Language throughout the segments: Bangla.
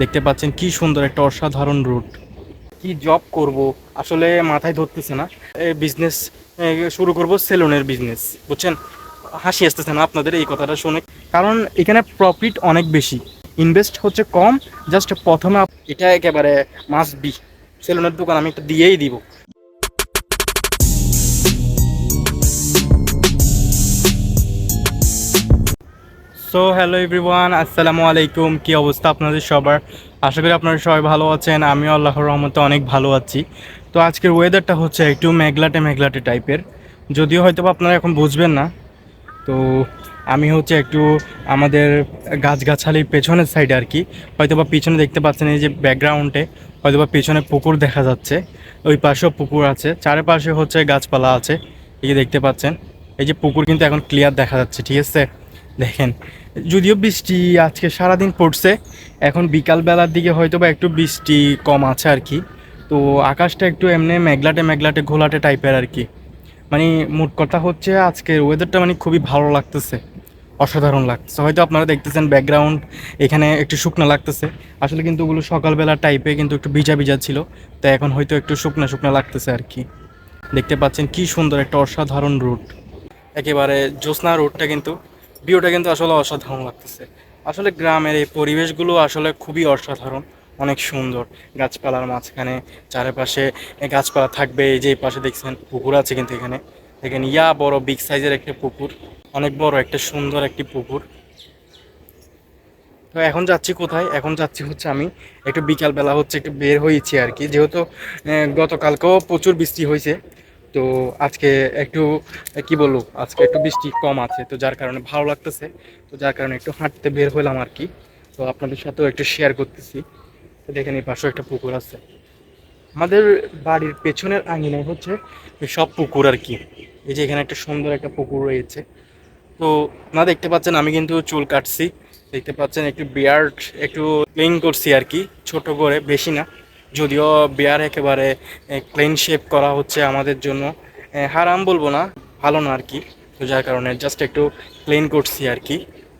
দেখতে পাচ্ছেন কি সুন্দর একটা অসাধারণ রুট কি জব করব, আসলে মাথায় ধরতেছে না। বিজনেস শুরু করব সেলুনের বিজনেস বুঝছেন? হাসি আসতেছে না আপনাদের এই কথাটা শুনে। কারণ এখানে প্রফিট অনেক বেশি। ইনভেস্ট হচ্ছে কম জাস্ট প্রথমে এটা একেবারে মাস্ট বি সেলুনের দোকান আমি একটা দিয়েই দিব। সো হ্যালো এভরিওয়ান আসসালামু আলাইকুম। কি অবস্থা আপনাদের সবার? আশা করি আপনারা সবাই ভালো আছেন। আমিও আল্লাহর রহমতে অনেক ভালো আছি। তো আজকের ওয়েদারটা হচ্ছে একটু মেঘলাটে মেঘলাটে টাইপের যদিও হয়তো আপনারা এখন বুঝবেন না। তো আমি হচ্ছে একটু আমাদের গাছগাছালির পেছনের সাইডে আর কি। হয়তো বা পিছনে দেখতে পাচ্ছেন এই যে ব্যাকগ্রাউন্ডে হয়তো বা পিছনে পুকুর দেখা যাচ্ছে। ওই পাশেও পুকুর আছে। চারিপাশে হচ্ছে গাছপালা আছে। এই যে দেখতে পাচ্ছেন, এই যে পুকুর কিন্তু এখন ক্লিয়ার দেখা যাচ্ছে, ঠিক আছে? দেখেন, যদিও বৃষ্টি আজকে সারাদিন পড়ছে, এখন বিকাল বেলার দিকে হয়তো বা একটু বৃষ্টি কম আছে আর কি। তো আকাশটা একটু এমনি মেঘলাটে মেঘলাটে ঘোলাটে টাইপের আর কি। মানে মোট কথা হচ্ছে আজকের ওয়েদারটা মানে খুবই ভালো লাগতেছে, অসাধারণ লাগতেছে। হয়তো আপনারা দেখতেছেন ব্যাকগ্রাউন্ড এখানে একটু শুকনো লাগতেছে। আসলে কিন্তু ওগুলো সকালবেলা টাইপে কিন্তু একটু ভিজা ভিজা ছিল তো এখন হয়তো একটু শুকনো শুকনো লাগতেছে আর কি। দেখতে পাচ্ছেন কি সুন্দর একটা অসাধারণ রুট একেবারে জ্যোৎস্না রুটটা কিন্তু ভিউটা কিন্তু আসলে অসাধারণ লাগতেছে। আসলে গ্রামের এই পরিবেশগুলো আসলে খুবই অসাধারণ, অনেক সুন্দর। গাছপালার মাঝখানে, চারিপাশে গাছপালা থাকবে, এই যে পাশে দেখছেন পুকুর আছে কিন্তু এখানে। দেখেন, ইয়া বড় বিগ সাইজের একটা পুকুর, অনেক বড়, একটা সুন্দর একটি পুকুর। তো এখন যাচ্ছি কোথায়? এখন যাচ্ছি হচ্ছে আমি, একটু বিকালবেলা হচ্ছে একটু বের হয়েছি আর কি। যেহেতু গতকালকেও প্রচুর বৃষ্টি হয়েছে। তো আজকে একটু, কি বলব, আজকে একটু বৃষ্টি কম আছে, তো যার কারণে ভালো লাগতেছে, তো যার কারণে একটু হাঁটতে বের হলাম আর কি। তো আপনাদের সাথেও একটু শেয়ার করতেছি। তো দেখেন এই পাশেও একটা পুকুর আছে। আমাদের বাড়ির পেছনের আঙিনায় হচ্ছে সব পুকুর আর কি। এই যে এখানে একটা সুন্দর একটা পুকুর রয়েছে। তো না, দেখতে পাচ্ছেন আমি কিন্তু চুল কাটছি। দেখতে পাচ্ছেন একটু বিয়ার্ড একটু ক্লিন করছি আর কি। ছোট করে, বেশি না। যদিও বিয়ার একেবারে ক্লিন শেপ করা হচ্ছে আমাদের জন্য। হারাম বলব না, ভালো না আর কি তো যার কারণে জাস্ট একটু ক্লিন করছি আর কি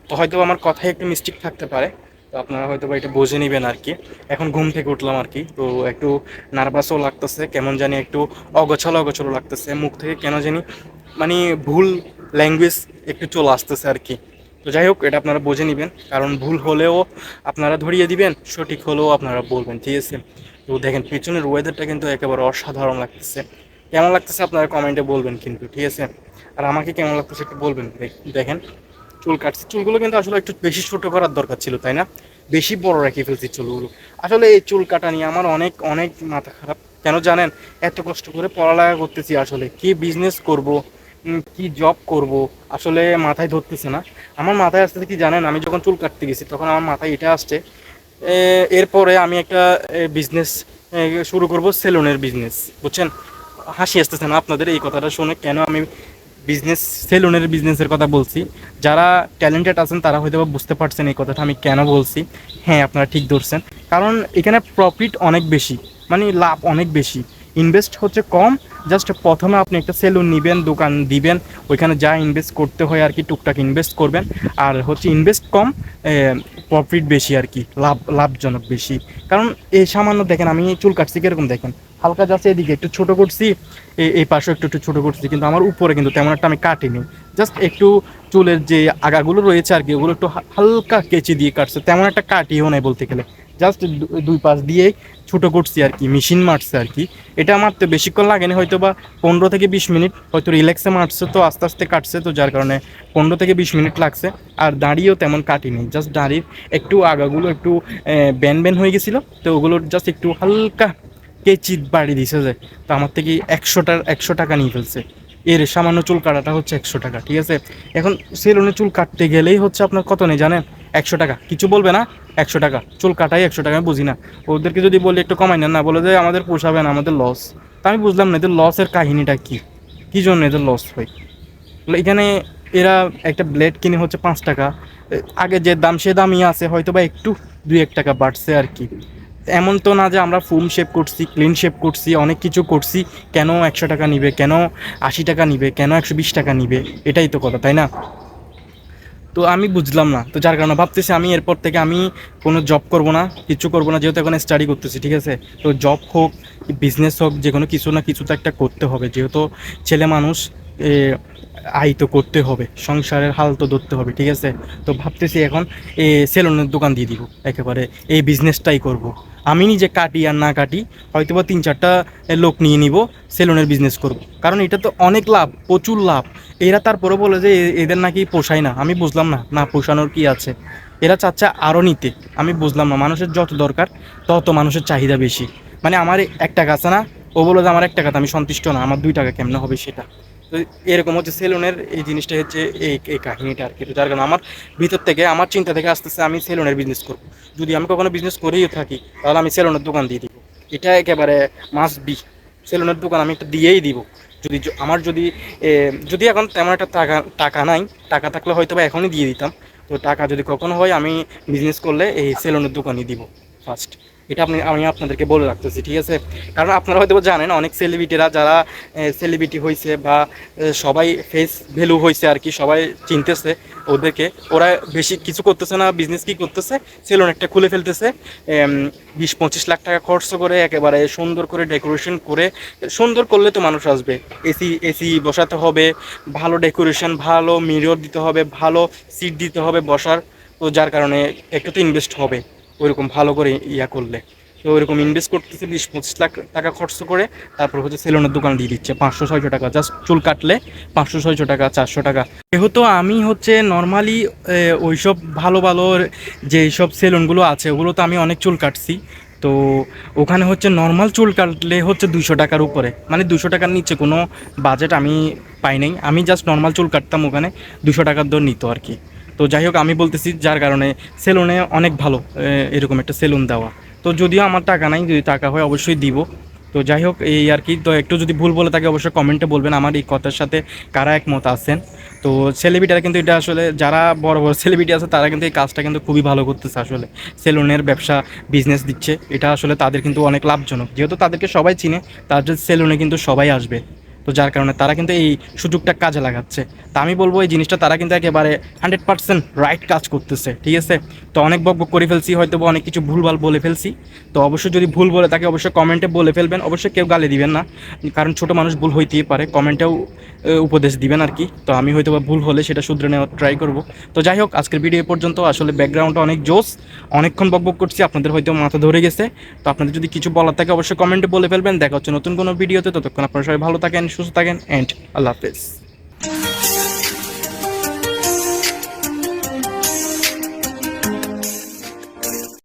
তো হয়তো আমার কথায় একটু মিস্টেক থাকতে পারে, তো আপনারা হয়তো বা এটা বুঝে নেবেন আর কি এখন ঘুম থেকে উঠলাম আর কি তো একটু নার্ভাসও লাগতেছে, কেমন জানি একটু অগোছালো অগোছালো লাগতেছে, মুখ থেকে কেন জানি মানে ভুল ল্যাঙ্গুয়েজ একটু চলে আসতেছে আর কি তো যাই হোক, এটা আপনারা বুঝে নেবেন। কারণ ভুল হলেও আপনারা ধরিয়ে দিবেন, সঠিক হলেও আপনারা বলবেন, ঠিক আছে? তো দেখেন, পিছনের ওয়েদারটা কিন্তু একেবারে অসাধারণ লাগতেছে। কেমন লাগতেছে আপনারা কমেন্টে বলবেন কিন্তু, ঠিক আছে? আর আমাকে কেমন লাগতেছে একটু বলবেন দেখ- দেখেন, চুল কাটছি। চুলগুলো কিন্তু আসলে একটু বেশি ছোটো করার দরকার ছিল, তাই না? বেশি বড় রেখে ফেলছি চুলগুলো। আসলে এই চুল কাটা নিয়ে আমার অনেক অনেক মাথা খারাপ। কেন জানেন? এত কষ্ট করে পড়ালেখা করতেছি আসলে। কি বিজনেস করব? কি জব করব? আসলে মাথায় ধরতেছে না। আমার মাথায় আসতেছে কি জানেন, আমি যখন চুল কাটতে গেছি, তখন আমার মাথায় এটা আসছে এরপরে আমি একটা বিজনেস শুরু করব সেলুনের বিজনেস বুঝছেন? হাসি আসতেছে না আপনাদের এই কথাটা শুনে, কেন আমি বিজনেস সেলুনের বিজনেসের কথা বলছি? যারা ট্যালেন্টেড আছেন, তারা হয়তো বুঝতে পারছেন এই কথাটা আমি কেন বলছি। হ্যাঁ আপনারা ঠিক ধরছেন। কারণ এখানে প্রফিট অনেক বেশি মানে লাভ অনেক বেশি। ইনভেস্ট হচ্ছে কম জাস্ট প্রথমে আপনি একটা সেলুন নেবেন, দোকান দিবেন, ওইখানে যা ইনভেস্ট করতে হয় আর কি, টুকটাক ইনভেস্ট করবেন। আর হচ্ছে ইনভেস্ট কম প্রফিট বেশি আর কি, লাভ, লাভজনক বেশি। কারণ এই সামান্য দেখেন, আমি চুল কাটছি কীরকম দেখেন? হালকা যাচ্ছে এদিকে একটু ছোটো করছি এই পাশেও একটু একটু ছোটো করছি, কিন্তু আমার উপরে কিন্তু তেমন একটা আমি কাটিনি। জাস্ট একটু চুলের যে আগাগুলো রয়েছে আর কি, ওগুলো একটু হালকা কেচি দিয়ে কাটছে। তেমন একটা কাটিও নাই বলতে গেলে। জাস্ট দুই পাশ দিয়ে ছোট করছি আর কি মেশিন মারছে আর কি। এটা মারতে বেশিক্ষণ লাগেনি হয়তো বা পনেরো থেকে বিশ মিনিট। হয়তো রিল্যাক্সে মারছে তো, আস্তে আস্তে কাটছে তো, যার কারণে পনেরো থেকে বিশ মিনিট লাগছে। আর দাঁড়িয়েও তেমন কাটিনি জাস্ট দাঁড়ির একটু আগাগুলো একটু ব্যান ব্যান হয়ে গেছিল। তো ওগুলোর জাস্ট একটু হালকা কেচি বাড়ি দিছে যে, তো আমার থেকে একশোটার একশো টাকা নিয়ে ফেলছে। এর সামান্য চুল কাটাটা হচ্ছে একশো টাকা, ঠিক আছে? এখন সেলুনে চুল কাটতে গেলেই হচ্ছে আপনার কত নেই জানেন? একশো টাকা, কিছু বলবে না? একশো টাকা, চুল কাটাই একশো টাকা, আমি বুঝি না। ওদেরকে যদি বলি একটু কমাই নেন না, বলে যে আমাদের পোষাবে না, আমাদের লস তা আমি বুঝলাম না, এদের লসের কাহিনীটা কি? কী জন্য এদের লস হয়? এখানে এরা একটা ব্লেড কিনে হচ্ছে পাঁচ টাকা। আগে যে দাম, সে দামই আছে হয়তো বা একটু, দুই এক টাকা বাড়ছে আর কি। এমন তো না যে আমরা ফুম শেপ করছি ক্লিন শেপ করছি, অনেক কিছু করছি, কেন একশো টাকা নিবে, কেন আশি টাকা নিবে, কেন একশো বিশ টাকা নিবে, এটাই তো কথা, তাই না? তো আমি বুঝলাম না, তো যার কারণে ভাবতেছি আমি এরপর থেকে আমি কোনো জব করব না, কিছু করব না, যেহেতু এখন স্টাডি করতেছি, ঠিক আছে? তো জব হোক বিজনেস হোক, যে কোনো কিছু না কিছু তো একটা করতে হবে, যেহেতু ছেলে মানুষ আয় তো করতে হবে, সংসারের হাল তো ধরতে হবে, ঠিক আছে? তো ভাবতেছি এখন, এ সেলুনের দোকান দিয়ে দিব, একেবারে, এই বিজনেসটাই করব। আমি নিজে কাটি আর না কাটি হয়তো বা তিন চারটা লোক নিয়ে নিব, সেলুনের বিজনেস করব। কারণ এটা তো অনেক লাভ, প্রচুর লাভ। এরা তারপরে বলে যে এদের নাকি পোষায় না। আমি বুঝলাম না না পোষানোর কি আছে? এরা চাচ্ছে আরও নিতে। আমি বুঝলাম না, মানুষের যত দরকার, তত মানুষের চাহিদা বেশি। মানে আমার এক টাকা আছে না, ও বলো যে আমার এক টাকাতে আমি সন্তুষ্ট না, আমার দুই টাকা কেমনে হবে সেটা? তো এরকম হচ্ছে সেলুনের এই জিনিসটা হচ্ছে এই এই কাহিনিটা আর কি। যার কারণে আমার ভিতর থেকে, আমার চিন্তা থেকে আসতেছে আমি সেলুনের বিজনেস করব। যদি আমি কখনো বিজনেস করেই থাকি, তাহলে আমি সেলুনের দোকান দিয়ে দিব। এটা একেবারে মাস বি সেলুনের দোকান আমি একটা দিয়েই দিব। যদি আমার যদি যদি এখন তেমন একটা টাকা টাকা নাই, টাকা থাকলে হয়তো বা এখনই দিয়ে দিতাম। তো টাকা যদি কখনো হয়, আমি বিজনেস করলে এই সেলুনের দোকানই দিব ফার্স্ট এটা আপনি, আমি আপনাদেরকে বলে রাখতেছি, ঠিক আছে? কারণ আপনারা হয়তো জানেন, অনেক সেলিব্রিটিরা যারা সেলিব্রিটি হয়েছে বা সবাই ফেস ভ্যালু হয়েছে আর কি, সবাই চিনতেছে ওদেরকে। ওরা বেশি কিছু করতেছে না বিজনেস কি করতেছে? সেলুন একটা খুলে ফেলতেছে বিশ পঁচিশ লাখ টাকা খরচ করে, একেবারে সুন্দর করে ডেকোরেশন করে, সুন্দর করলে তো মানুষ আসবে। এসি এসি বসাতে হবে, ভালো ডেকোরেশন ভালো মিরর দিতে হবে, ভালো সিট দিতে হবে বসার, তো যার কারণে একটু তো ইনভেস্ট হবে। ওইরকম ভালো করে ইয়া করলে। তো ওইরকম ইনভেস্ট করতেছে বিশ, পঁচিশ লাখ টাকা খরচ করে, তারপর হচ্ছে সেলুনের দোকান দিয়ে দিচ্ছে। পাঁচশো, ছয়শো টাকা জাস্ট চুল কাটলে পাঁচশো, ছয়শো টাকা, চারশো টাকা। যেহেতু আমি হচ্ছে নর্মালি ওইসব ভালো ভালো যেসব সেলুনগুলো আছে ওগুলো তো আমি অনেক চুল কাটছি। তো ওখানে হচ্ছে নর্মাল চুল কাটলে হচ্ছে দুশো টাকার উপরে। মানে দুশো টাকার নিচে কোনো বাজেট আমি পাই নাই। আমি জাস্ট নর্মাল চুল কাটতাম ওখানে দুশো টাকার দর নিত আর কি। তো যাই হোক, আমি বলতেছি যার কারণে সেলুনে অনেক ভালো এরকম একটা সেলুন দেওয়া। তো যদিও আমার টাকা নাই, যদি টাকা হয় অবশ্যই দিব। তো যাই হোক, এই আর কি, তো একটু যদি ভুল বলে থাকে অবশ্যই কমেন্টে বলবেন। আমার এই কথার সাথে কারা একমত আছেন? তো সেলিব্রিটিরা কিন্তু এটা আসলে, যারা বড় বড় সেলিব্রিটি আছে, তারা কিন্তু এই কাজটা কিন্তু খুবই ভালো করতেছে আসলে। সেলুনের ব্যবসা বিজনেস দিচ্ছে। এটা আসলে তাদের কিন্তু অনেক লাভজনক। যেহেতু তাদেরকে সবাই চিনে, তাদের সেলুনে কিন্তু সবাই আসবে। তো যার কারণে তারা কিন্তু এই সুযোগটা কাজে লাগাচ্ছে। তা আমি বলব এই জিনিসটা তারা কিন্তু একেবারে হান্ড্রেড পার্সেন্ট রাইট কাজ করতেছে, ঠিক আছে? তো অনেক বক বক করে ফেলছি হয়তো অনেক কিছু ভুলভাল বলে ফেলছি। তো অবশ্যই যদি ভুল বলে তাকে অবশ্যই কমেন্টে বলে ফেলবেন, অবশ্যই কেউ গালি দিবেন না। কারণ ছোট মানুষ ভুল হইতেই পারে, কমেন্টেও উপদেশ দিবেন আর কি। তো আমি হয়তো বা ভুল হলে সেটা শুধরে নেওয়ার ট্রাই করব। তো যাই হোক, আজকের ভিডিও পর্যন্ত আসলে ব্যাকগ্রাউন্ডটা অনেক জোস অনেকক্ষণ বক বক করছি, আপনাদের হয়তো মাথা ধরে গেছে। তো আপনাদের যদি কিছু বলার থাকে অবশ্যই কমেন্টে বলে ফেলবেন। দেখা হচ্ছে নতুন কোনো ভিডিওতে ততক্ষণ আপনারা সবাই ভালো থাকেন সুস্থ থাকেন অ্যান্ড আল্লাহ হাফেজ।